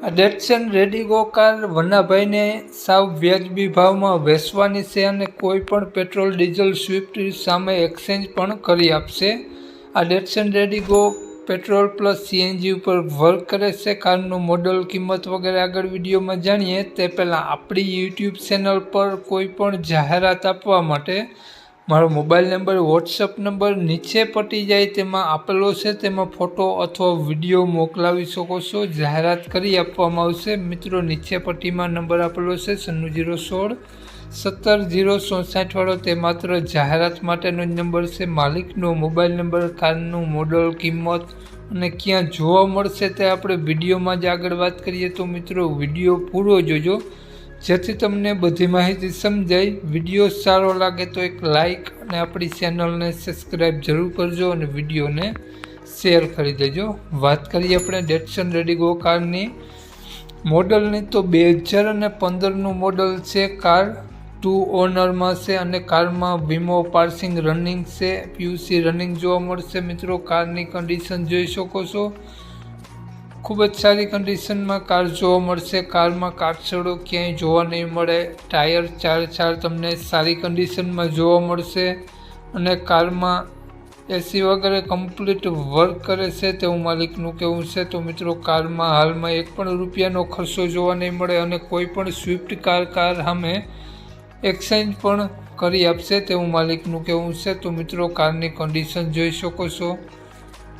આ Datsun રેડિગો car વનાભાઈને સાવ વ્યાજબી ભાવમાં વેચવાની છે અને કોઈ પણ પેટ્રોલ, ડીઝલ, સ્વિફ્ટ સામે એક્સચેન્જ પણ કરી આપશે. આ Datsun redi GO petrol plus CNG ઉપર વર્ક કરે છે. કારનું મોડલ, કિંમત વગેરે આગળ વિડીયોમાં જાણીએ. તે પહેલાં આપણી યુટ્યુબ ચેનલ પર કોઈ પણ જાહેરાત આપવા માટે મારો મોબાઈલ નંબર વોટ્સઅપ નંબર નીચે પટી જાય તેમાં આપેલો છે. તેમાં ફોટો અથવા વીડિયો મોકલાવી શકો છો. જાહેરાત કરી આપવામાં આવશે. મિત્રો, નીચે પટ્ટીમાં નંબર આપેલો છે. સન્નું જીરો સોળ, સત્તર જીરો, ચોસાઠવાળો. તે માત્ર જાહેરાત માટેનો જ નંબર છે. માલિકનો મોબાઈલ નંબર કારનું મોડલ, કિંમત અને ક્યાં જોવા મળશે તે આપણે વિડીયોમાં જ આગળ વાત કરીએ. તો મિત્રો, વીડિયો પૂરો જોજો. જેથી તમને બધી માહિતી સમજાય. વીડિયો સારો લાગે તો એક લાઈક અને આપણી ચેનલને સબસ્ક્રાઈબ જરૂર કરજો અને વિડીયોને શેર કરી દેજો. વાત કરીએ આપણે ડેટસન રેડિગો કારની મોડલની તો બે હજાર અને પંદરનું મોડલ છે. કાર ટુ ઓનરમાં છે અને કારમાં વીમો પાર્સિંગ રનિંગ છે. પીયુસી રનિંગ જોવા મળશે મિત્રો. કારની કન્ડિશન જોઈ શકો છો. ખૂબ જ સારી કન્ડિશનમાં કાર જોવા મળશે. કારમાં કાટછડો ક્યાંય જોવા નહીં મળે. ટાયર ચાર ચાર તમને સારી કન્ડિશનમાં જોવા મળશે. અને કારમાં એસી વગેરે કમ્પ્લીટ વર્ક કરે છે તેવું માલિકનું કહેવું છે. તો મિત્રો કારમાં હાલમાં એક પણ રૂપિયાનો ખર્ચો જોવા નહીં મળે અને કોઈ પણ સ્વિફ્ટ કાર કાર સામે એક્સચેન્જ પણ કરી આપશે તેવું માલિકનું કહેવું છે. તો મિત્રો કારની કન્ડિશન જોઈ શકો છો.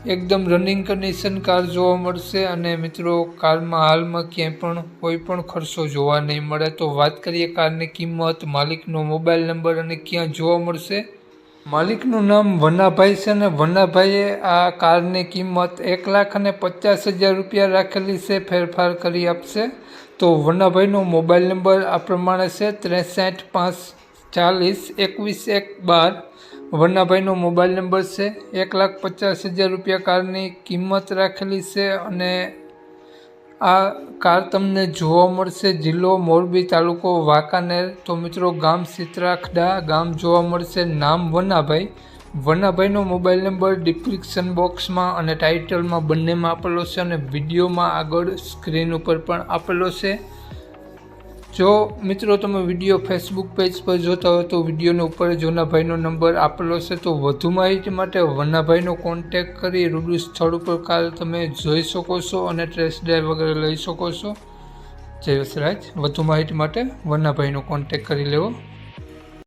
એકદમ રનિંગ કન્ડિશન કાર જોવા મળશે અને મિત્રો, કારમાં હાલમાં ક્યાંય પણ કોઈ પણ ખર્ચો જોવા નહીં મળે. તો વાત કરીએ કારની કિંમત, માલિકનો મોબાઈલ નંબર અને ક્યાં જોવા મળશે? માલિકનું નામ વનાભાઈ છે અને વનાભાઈએ આ કારની કિંમત એક લાખ અને પચાસ હજાર રૂપિયા રાખેલી છે, ફેરફાર કરી આપશે. તો વનાભાઈનો મોબાઈલ નંબર આ પ્રમાણે છે, ત્રેસઠ પાંચ ચાલીસ, એકવીસ એક બાર વન્નાભાઈનો મોબાઈલ નંબર છે એક લાખ પચાસ હજાર રૂપિયા કારની કિંમત રાખેલી છે અને આ કાર તમને જોવા મળશે જિલ્લો મોરબી તાલુકો વાંકાનેર. તો મિત્રો ગામ સિત્રાખડા ગામ જોવા મળશે નામ વનાભાઈ વનાભાઈનો મોબાઈલ નંબર ડિસ્ક્રિપ્શન બોક્સમાં અને ટાઇટલમાં બંનેમાં આપેલો છે અને વિડીયોમાં આગળ સ્ક્રીન ઉપર પણ આપેલો છે. જો મિત્રો તમે વીડિયો ફેસબુક પેજ પર જોતા હોય તો વિડીયોની ઉપર જોનાભાઈનો નંબર આપેલો છે, તો વધુ માહિતી માટે વનાભાઈનો કોન્ટેક કરી રૂબરૂ સ્થળ ઉપર કાલ તમે જોઈ શકો છો અને ટ્રેસ ડ્રાઈવ વગેરે લઈ શકો છો. જય વસરાજ. વધુ માહિતી માટે વનાભાઈનો કોન્ટેક કરી લેવો.